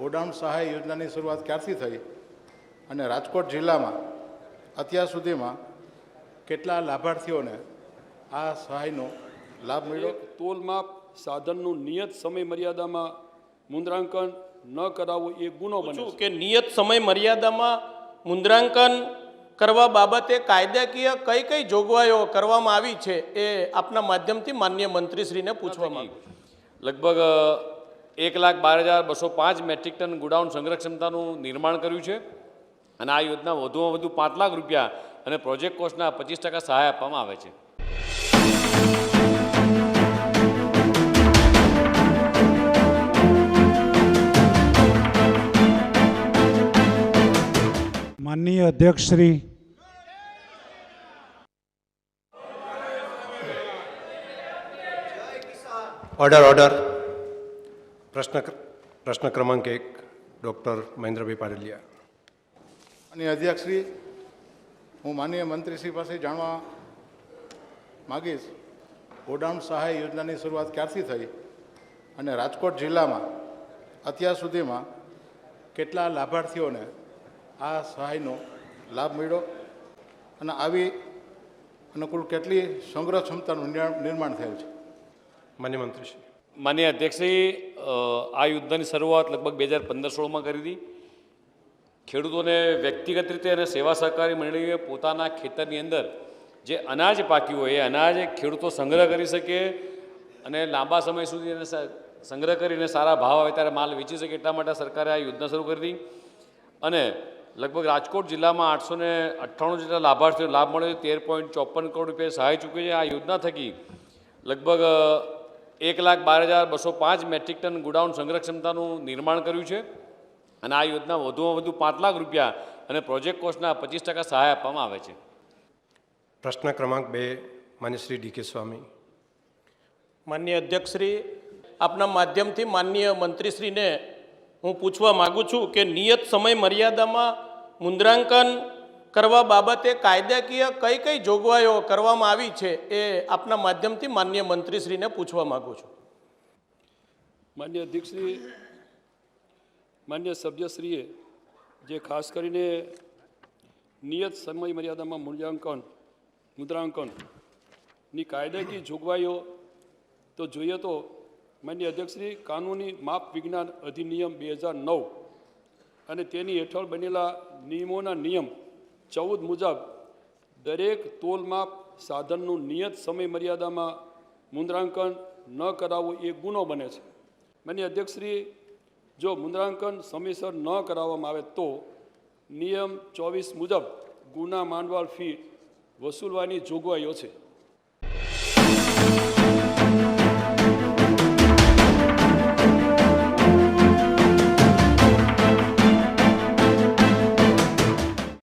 Godown સહાય યોજનાની શરૂઆત ક્યારથી થઈ? અને રાજકોટ જિલ્લામાં અત્યાર સુધીમાં કેટલા લાભાર્થીઓને આ સહાયનો લાભ મળ્યો? તોલમાપ સાધનનું નિયત સમય મર્યાદામાં મુદ્રાંકન ન કરાવવું એ ગુનો બને કે નિયત સમય મર્યાદામાં મુદ્રાંકન કરવા બાબતે કાયદાકીય કઈ કઈ જોગવાઈઓ કરવામાં આવી છે એ આપના માધ્યમથી માન્ય મંત્રીશ્રીને પૂછવા માંગુ લગભગ એક લાખ બાર હજાર બસો પાંચ મેટ્રિક ટન ગોડાઉન સંગ્રહ ક્ષમતાનું નિર્માણ કર્યું છે અને આ યોજના વધુમાં વધુ પાંચ લાખ રૂપિયા અને પ્રોજેક્ટ કોસ્ટના પચીસ ટકા સહાય આપવામાં આવે છે. માનનીય અધ્યક્ષ શ્રી ઓર્ડર ઓર્ડર પ્રશ્ન પ્રશ્ન ક્રમાંક એક ડૉક્ટર મહેન્દ્રભાઈ પારેલિયા અને અધ્યક્ષશ્રી હું માનનીય મંત્રીશ્રી પાસે જાણવા માગીશ. ગોડાઉન સહાય યોજનાની શરૂઆત ક્યારથી થઈ અને રાજકોટ જિલ્લામાં અત્યાર સુધીમાં કેટલા લાભાર્થીઓને આ સહાયનો લાભ મળ્યો અને આવી અનુકૂળ કેટલી સંગ્રહ ક્ષમતાનું નિર્માણ- થયું થયેલ છે? માન્ય મંત્રીશ્રી. માન્ય અધ્યક્ષશ્રી આ યુદ્ધની શરૂઆત લગભગ બે હજાર પંદર સોળમાં કરી હતી. ખેડૂતોને વ્યક્તિગત રીતે અને સેવા સહકારી મંડળીએ પોતાના ખેતરની અંદર જે અનાજ પાક્યું હોય, એ અનાજ ખેડૂતો સંગ્રહ કરી શકે અને લાંબા સમય સુધી એને સંગ્રહ કરીને સારા ભાવ આવે ત્યારે માલ વેચી શકે એટલા માટે સરકારે આ યોજના શરૂ કરી હતી. અને લગભગ રાજકોટ જિલ્લામાં આઠસો ને અઠ્ઠાણું જેટલા લાભાર્થીઓ લાભ મળ્યો તેર પોઈન્ટ ચોપન કરોડ રૂપિયા સહાય ચૂકી છે. આ યોજના થકી લગભગ એક લાખ બાર હજાર બસો પાંચ મેટ્રિક ટન ગોડાઉન સંગ્રહ ક્ષમતાનું નિર્માણ કર્યું છે અને આ યોજના વધુમાં વધુ પાંચ લાખ રૂપિયા અને પ્રોજેક્ટ કોસ્ટના પચીસ ટકા સહાય આપવામાં આવે છે. પ્રશ્ન ક્રમાંક બે માન્ય શ્રી ડી કે સ્વામી. માન્ય અધ્યક્ષશ્રી આપના માધ્યમથી માનનીય મંત્રીશ્રીને હું પૂછવા માગું છું કે નિયત સમય મર્યાદામાં મુદ્રાંકન કરવા બાબતે કાયદાકીય કઈ કઈ જોગવાઈઓ કરવામાં આવી છે એ આપના માધ્યમથી માન્ય મંત્રીશ્રીને પૂછવા માગું છું. માન્ય અધ્યક્ષશ્રી, માન્ય સભ્યશ્રીએ જે ખાસ કરીને નિયત સમય મર્યાદામાં મૂલ્યાંકન, મુદ્રાંકનની કાયદાકીય જોગવાઈઓ તો જોઈએ તો માન્ય અધ્યક્ષશ્રી, કાનૂની માપ વિજ્ઞાન અધિનિયમ બે હજાર નવ અને તેની હેઠળ બનેલા નિયમોના નિયમ ચૌદ મુજબ દરેક તોલમાપ સાધનનું નિયત સમય મર્યાદામાં મુદ્રાંકન ન કરાવવું એ ગુનો બને છે. માન્ય અધ્યક્ષશ્રી, જો મુદ્રાંકન સમયસર ન કરાવવામાં આવે તો નિયમ ચોવીસ મુજબ ગુના માંડવાળ ફી વસૂલવાની જોગવાઈઓ છે.